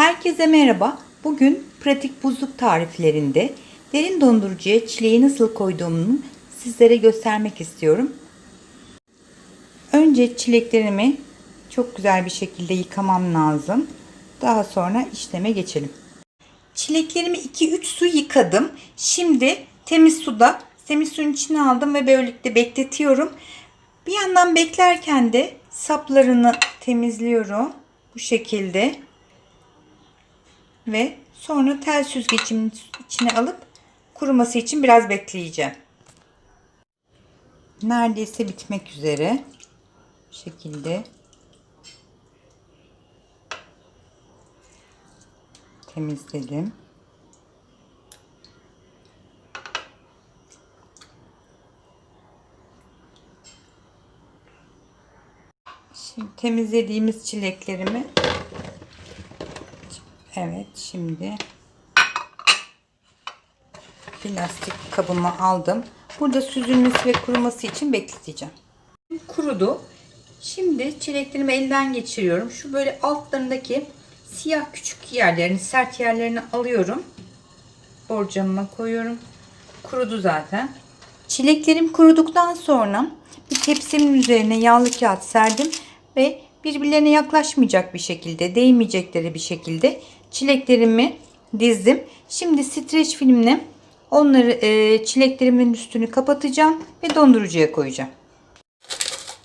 Herkese merhaba. Bugün pratik buzluk tariflerinde derin dondurucuya çileği nasıl koyduğumu sizlere göstermek istiyorum. Önce çileklerimi çok güzel bir şekilde yıkamam lazım. Daha sonra işleme geçelim. Çileklerimi 2-3 su yıkadım. Şimdi temiz suda temiz suyun içine aldım ve böylelikle bekletiyorum. Bir yandan beklerken de saplarını temizliyorum. Bu şekilde. Ve sonra tel süzgecimin içine alıp kuruması için biraz bekleyeceğim. Neredeyse bitmek üzere. Bu şekilde. Temizledim. Şimdi temizlediğimiz çileklerimi Evet şimdi plastik kabıma aldım. Burada süzülmesi ve kuruması için bekleteceğim. Kurudu. Şimdi çileklerimi elden geçiriyorum. Şu böyle altlarındaki siyah küçük yerlerini, sert yerlerini alıyorum. Borcamıma koyuyorum. Kurudu zaten. Çileklerim kuruduktan sonra bir tepsimin üzerine yağlı kağıt serdim ve birbirlerine yaklaşmayacak bir şekilde, değmeyecekleri bir şekilde çileklerimi dizdim. Şimdi streç filmle onları e, çileklerimin üstünü kapatacağım ve dondurucuya koyacağım.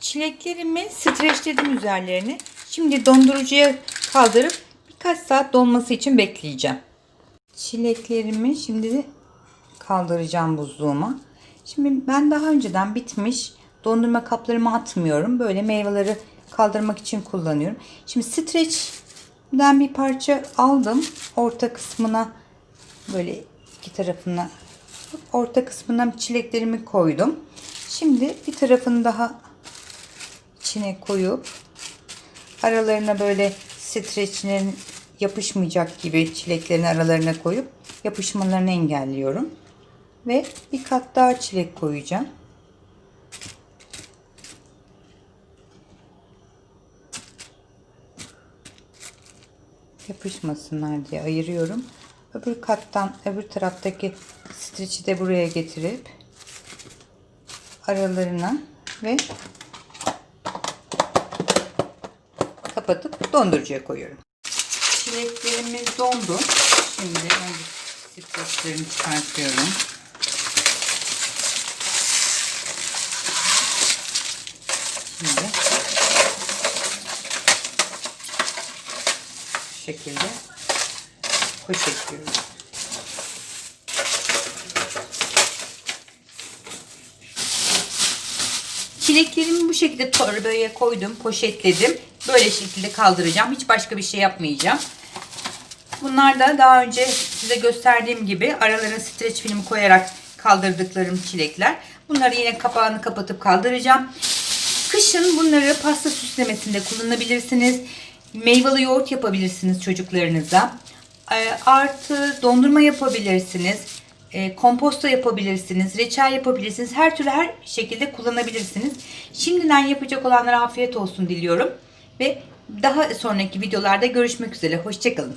Çileklerimi streçledim üzerlerini. Şimdi dondurucuya kaldırıp birkaç saat donması için bekleyeceğim. Çileklerimi şimdi kaldıracağım buzluğuma. Şimdi ben daha önceden bitmiş dondurma kaplarımı atmıyorum. Böyle meyveleri kaldırmak için kullanıyorum. Şimdi streçten bir parça aldım. Orta kısmına böyle iki tarafına orta kısmına çileklerimi koydum. Şimdi bir tarafını daha içine koyup aralarına böyle streçlerin yapışmayacak gibi çileklerin aralarına koyup yapışmalarını engelliyorum. Ve bir kat daha çilek koyacağım. Yapışmasınlar diye ayırıyorum. Öbür kattan öbür taraftaki streçi de buraya getirip aralarına ve kapatıp dondurucuya koyuyorum. Çileklerimiz dondu. Şimdi streçlerini çıkartıyorum. Şimdi şekilde poşetliyorum. Çileklerimi bu şekilde torbaya koydum, poşetledim. Böyle şekilde kaldıracağım. Hiç başka bir şey yapmayacağım. Bunlar da daha önce size gösterdiğim gibi aralarına streç film koyarak kaldırdıklarım çilekler. Bunları yine kapağını kapatıp kaldıracağım. Kışın bunları pasta süslemesinde kullanabilirsiniz. Meyveli yoğurt yapabilirsiniz çocuklarınıza. E, artı dondurma yapabilirsiniz. E, komposto yapabilirsiniz. Reçel yapabilirsiniz. Her türlü her şekilde kullanabilirsiniz. Şimdiden yapacak olanlara afiyet olsun diliyorum. Ve daha sonraki videolarda görüşmek üzere. Hoşçakalın.